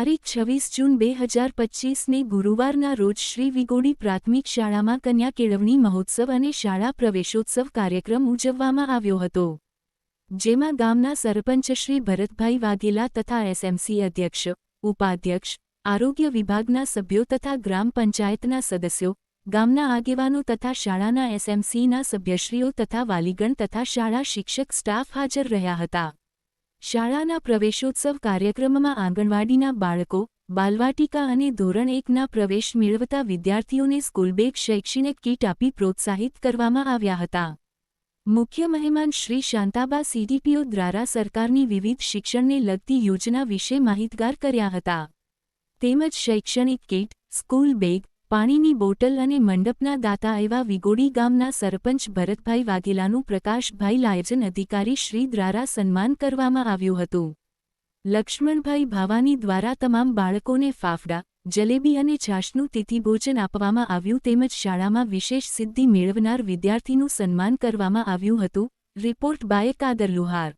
તારીખ છવ્વીસ જૂન બે હજાર પચ્ચીસને ગુરુવારના રોજ શ્રી વિગોડી પ્રાથમિક શાળામાં કન્યા કેળવણી મહોત્સવ અને શાળા પ્રવેશોત્સવ કાર્યક્રમ ઉજવવામાં આવ્યો હતો. જેમાં ગામના સરપંચ શ્રી ભરતભાઈ વાઘેલા તથા એસએમસી અધ્યક્ષ, ઉપાધ્યક્ષ, આરોગ્ય વિભાગના સભ્યો તથા ગ્રામ પંચાયતના સદસ્યો, ગામના આગેવાનો તથા શાળાના એસએમસીના સભ્યશ્રીઓ તથા વાલીગણ તથા શાળા શિક્ષક સ્ટાફ હાજર રહ્યા હતા. શાળાના પ્રવેશોત્સવ કાર્યક્રમમાં આંગણવાડીના બાળકો, બાલવાટિકા અને ધોરણ એકના પ્રવેશ મેળવતા વિદ્યાર્થીઓને સ્કૂલબેગ શૈક્ષણિક કીટ આપી પ્રોત્સાહિત કરવામાં આવ્યા હતા. મુખ્ય મહેમાન શ્રી શાંતાબા સીડીપીઓ દ્વારા સરકારની વિવિધ શિક્ષણને લગતી યોજના વિશે માહિતગાર કર્યા હતા. તેમજ શૈક્ષણિક કીટ, સ્કૂલ બેગ પાણીની બોટલ અને મંડપના દાતા એવા વિગોડી ગામના સરપંચ ભરતભાઈ વાઘેલાનું પ્રકાશભાઈ લાયજન અધિકારી શ્રી દ્વારા સન્માન કરવામાં આવ્યું હતું. લક્ષ્મણભાઈ ભાવાની દ્વારા તમામ બાળકોને ફાફડા, જલેબી અને છાશનું તિથિભોજન આપવામાં આવ્યું તેમજ શાળામાં વિશેષ સિદ્ધિ મેળવનાર વિદ્યાર્થીનું સન્માન કરવામાં આવ્યું હતું. Report by Kadar Luhar.